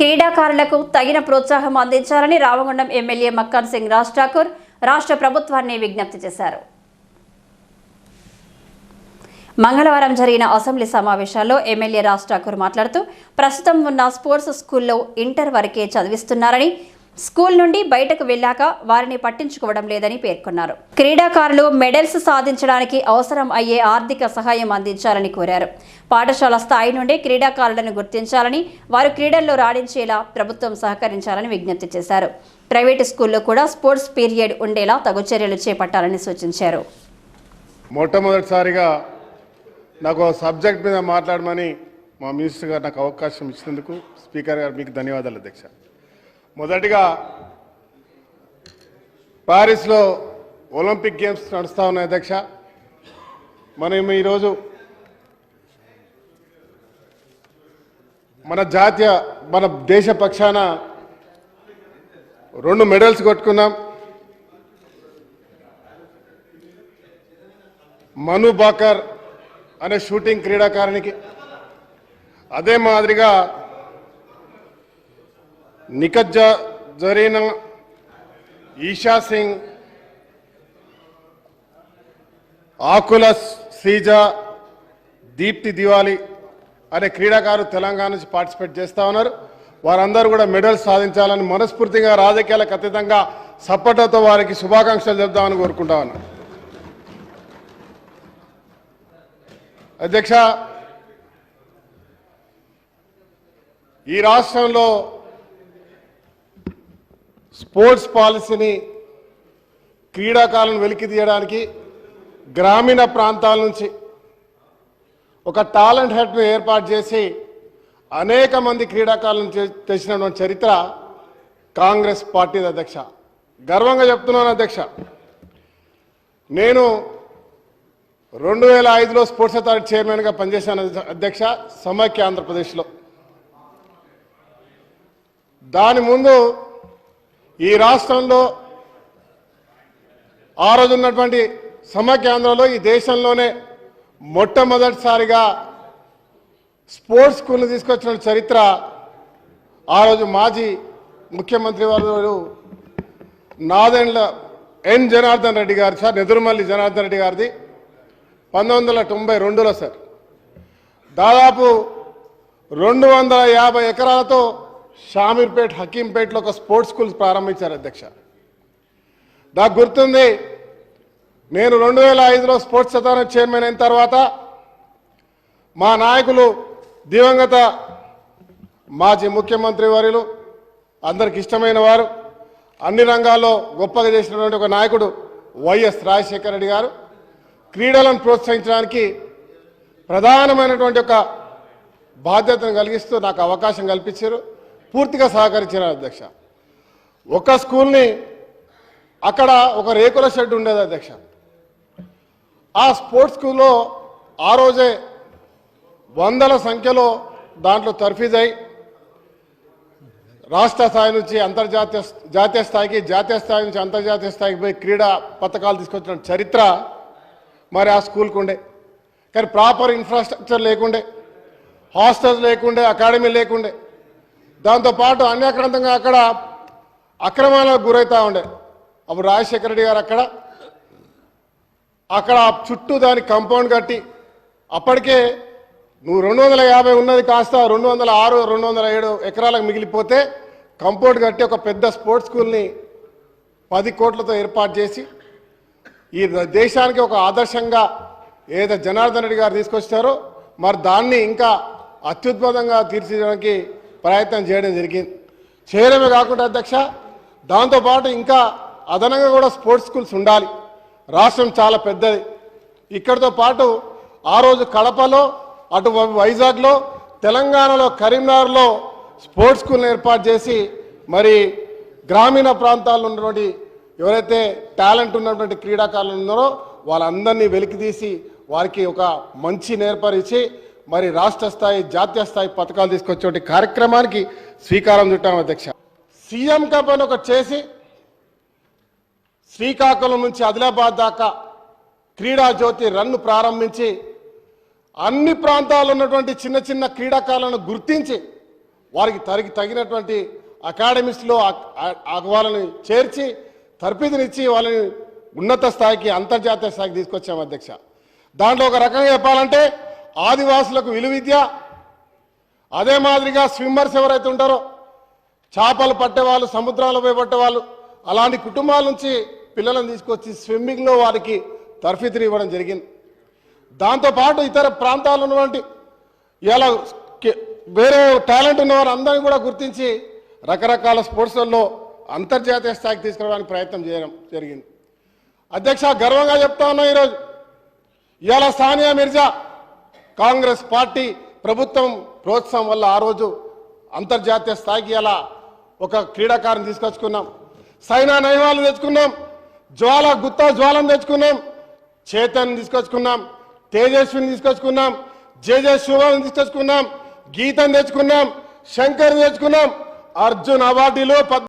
క్రీడాకారులకు తగిన ప్రోత్సాహం అందించాలని రామగుండం ఎమ్మెల్యే మక్కాన్ సింగ్ రాజ్ ఠాకూర్ రాష్ట్ర ప్రభుత్వాన్ని విజ్ఞప్తి చేశారు. మంగళవారం జరిగిన అసెంబ్లీ సమావేశాల్లో ఎమ్మెల్యే రాజ్ ఠాకూర్ మాట్లాడుతూ ప్రస్తుతం ఉన్న స్పోర్ట్స్ స్కూల్లో ఇంటర్ వరకే చదివిస్తున్నారని స్కూల్ నుండి బయటకు వెళ్ళాక వారిని పట్టించుకోవడం లేదని పేర్కొన్నారు. క్రీడాకారులు మెడల్స్ సాధించడానికి అవసరం అయ్యే ఆర్థిక సహాయం అందించాలని కోరారు. పాఠశాల స్థాయి నుండి క్రీడాకారులను గుర్తించాలని వారు క్రీడల్లో రాణించేలా ప్రభుత్వం సహకరించాలని విజ్ఞప్తి చేశారు. ప్రైవేటు స్కూల్లో కూడా స్పోర్ట్స్ పీరియడ్ ఉండేలా తగు చర్యలు చేపట్టాలని సూచించారు. మొట్టమొదటిసారిగా నాకు సబ్జెక్ట్ మీద మాట్లాడమని మా మినిస్టర్ గారు నాకు అవకాశం ఇచ్చినందుకు స్పీకర్ గారు మీకు ధన్యవాదాలు అధ్యక్ష. మొదటిగా ప్యారిస్లో ఒలింపిక్ గేమ్స్ నడుస్తూ ఉన్నాయి అధ్యక్ష. మనం ఈరోజు మన జాతీయ మన దేశ పక్షాన రెండు మెడల్స్ కొట్టుకున్నాం. మను బాకర్ అనే షూటింగ్ క్రీడాకారునికి అదే మాదిరిగా నికజ్జ జరీన ఈషా సింగ్ ఆకుల శ్రీజ దీప్తి దివాలి అనే క్రీడాకారులు తెలంగాణ నుంచి పార్టిసిపేట్ చేస్తూ ఉన్నారు. వారందరూ కూడా మెడల్స్ సాధించాలని మనస్ఫూర్తిగా రాజకీయాలకు అతీతంగా సపోర్టుతో వారికి శుభాకాంక్షలు చెప్దామని కోరుకుంటా ఉన్నాను అధ్యక్ష ఈ రాష్ట్రంలో స్పోర్ట్స్ పాలసీని క్రీడాకాలను వెలికి తీయడానికి గ్రామీణ ప్రాంతాల నుంచి ఒక టాలెంట్ హెడ్ను ఏర్పాటు చేసి అనేక మంది క్రీడాకారులను తెచ్చినటువంటి చరిత్ర కాంగ్రెస్ పార్టీ అధ్యక్ష. గర్వంగా చెప్తున్నాను అధ్యక్ష. నేను రెండు వేల ఐదులో స్పోర్ట్స్ అథారిటీ చైర్మన్గా పనిచేశాను అధ్యక్ష సమైక్య ఆంధ్రప్రదేశ్లో. దాని ముందు ఈ రాష్ట్రంలో ఆ రోజు ఉన్నటువంటి సమైక్య ఈ దేశంలోనే మొట్టమొదటిసారిగా స్పోర్ట్స్ స్కూల్ని తీసుకొచ్చిన చరిత్ర ఆ రోజు మాజీ ముఖ్యమంత్రి వారు నాదెండ్ల ఎన్ జనార్దన్ రెడ్డి గారు సార్ నెదురుమల్లి జనార్దన్ రెడ్డి గారిది. పంతొమ్మిది వందల తొంభై రెండులో సార్. దాదాపు రెండు వందల యాభై ఎకరాలతో షామీర్పేట్ హకీంపేట్లో ఒక స్పోర్ట్స్ స్కూల్ ప్రారంభించారు అధ్యక్ష. నాకు గుర్తుంది నేను రెండు వేల ఐదులో స్పోర్ట్స్ అథారిటీ చైర్మన్ అయిన తర్వాత మా నాయకులు దివంగత మాజీ ముఖ్యమంత్రి వారిలు అందరికి ఇష్టమైన వారు అన్ని రంగాల్లో గొప్పగా చేసినటువంటి ఒక నాయకుడు వైఎస్ రాజశేఖర రెడ్డి గారు. క్రీడలను ప్రోత్సహించడానికి ప్రధానమైనటువంటి ఒక బాధ్యతను కలిగిస్తూ నాకు అవకాశం కల్పించారు. పూర్తిగా సహకరించిన అధ్యక్ష. ఒక స్కూల్ని అక్కడ ఒక రేకుల షెడ్ ఉండేది అధ్యక్ష. ఆ స్పోర్ట్స్ స్కూల్లో ఆ రోజే వందల సంఖ్యలో దాంట్లో తర్ఫీజ్ రాష్ట్ర స్థాయి నుంచి అంతర్జాతీయ జాతీయ స్థాయికి జాతీయ స్థాయి నుంచి అంతర్జాతీయ స్థాయికి పోయి క్రీడా పథకాలు తీసుకొచ్చిన చరిత్ర మరి ఆ స్కూల్కి ఉండే. కానీ ప్రాపర్ ఇన్ఫ్రాస్ట్రక్చర్ లేకుండే హాస్టల్స్ లేకుండే అకాడమీ లేకుండే. దాంతోపాటు అన్యాక్రాంతంగా అక్కడ అక్రమాలకు గురవుతూ ఉండే. అప్పుడు రాజశేఖర రెడ్డి గారు అక్కడ అక్కడ చుట్టూ దాని కంపౌండ్ కట్టి అప్పటికే నువ్వు రెండు వందల యాభై ఉన్నది కాస్త రెండు వందల ఆరు రెండు వందల ఏడు ఎకరాలకు మిగిలిపోతే కంపౌండ్ కట్టి ఒక పెద్ద స్పోర్ట్స్ స్కూల్ని పది కోట్లతో ఏర్పాటు చేసి ఈ దేశానికి ఒక ఆదర్శంగా ఏదో జనార్దన్ రెడ్డి గారు తీసుకొచ్చారో మరి దాన్ని ఇంకా అత్యుద్భుతంగా తీర్చిదిద్దడానికి ప్రయత్నం చేయడం జరిగింది. చేయడమే కాకుండా అధ్యక్ష దాంతోపాటు ఇంకా అదనంగా కూడా స్పోర్ట్స్ స్కూల్స్ ఉండాలి. రాష్ట్రం చాలా పెద్దది. ఇక్కడితో పాటు ఆ రోజు కడపలో అటు వైజాగ్లో తెలంగాణలో కరీంనగర్లో స్పోర్ట్స్ స్కూల్ని ఏర్పాటు చేసి మరి గ్రామీణ ప్రాంతాల్లో ఉన్నటువంటి ఎవరైతే టాలెంట్ ఉన్నటువంటి క్రీడాకారులు ఉన్నారో వాళ్ళందరినీ వెలికితీసి వారికి ఒక మంచి నేర్పరిచి మరి రాష్ట్ర స్థాయి జాతీయ స్థాయి పథకాలు తీసుకొచ్చే కార్యక్రమానికి శ్రీకారం చుట్టాం అధ్యక్ష. సీఎం కంపెనీ ఒకటి చేసి శ్రీకాకుళం నుంచి ఆదిలాబాద్ దాకా క్రీడా జ్యోతి రన్ను ప్రారంభించి అన్ని ప్రాంతాల్లో ఉన్నటువంటి చిన్న చిన్న క్రీడాకారులను గుర్తించి వారికి తరికి తగినటువంటి అకాడమిక్స్లో వాళ్ళని చేర్చి తర్ఫీదునిచ్చి వాళ్ళని ఉన్నత స్థాయికి అంతర్జాతీయ స్థాయికి తీసుకొచ్చాము అధ్యక్ష. దాంట్లో ఒక రకంగా చెప్పాలంటే ఆదివాసులకు విలువ విద్య అదే మాదిరిగా స్విమ్మర్స్ ఎవరైతే ఉంటారో చేపలు పట్టేవాళ్ళు సముద్రాలు పట్టేవాళ్ళు అలాంటి కుటుంబాల నుంచి పిల్లలను తీసుకొచ్చి స్విమ్మింగ్లో వారికి తర్ఫీతులు ఇవ్వడం జరిగింది. దాంతోపాటు ఇతర ప్రాంతాల్లో ఉన్నటువంటి ఇలా వేరే టాలెంట్ ఉన్న వారు అందరినీ కూడా గుర్తించి రకరకాల స్పోర్ట్స్లలో అంతర్జాతీయ స్థాయికి తీసుకురావడానికి ప్రయత్నం చేయడం జరిగింది. అధ్యక్ష గర్వంగా చెప్తా ఉన్నాం ఈరోజు. ఇవాళ సానియా మిర్జా కాంగ్రెస్ పార్టీ ప్రభుత్వం ప్రోత్సాహం వల్ల ఆ రోజు అంతర్జాతీయ స్థాయికి అలా ఒక క్రీడాకారుని తీసుకొచ్చుకున్నాం. సైనా నైవాలు తెచ్చుకున్నాం. జ్వాల గుత్తా జ్వాలను తెచ్చుకున్నాం. చేతన్ తీసుకొచ్చుకున్నాం. తేజస్విని తీసుకొచ్చుకున్నాం. జేజే శుభం తీసుకొచ్చుకున్నాం. గీతం తెచ్చుకున్నాం. శంకర్ తెచ్చుకున్నాం. అర్జున్ అవార్డులు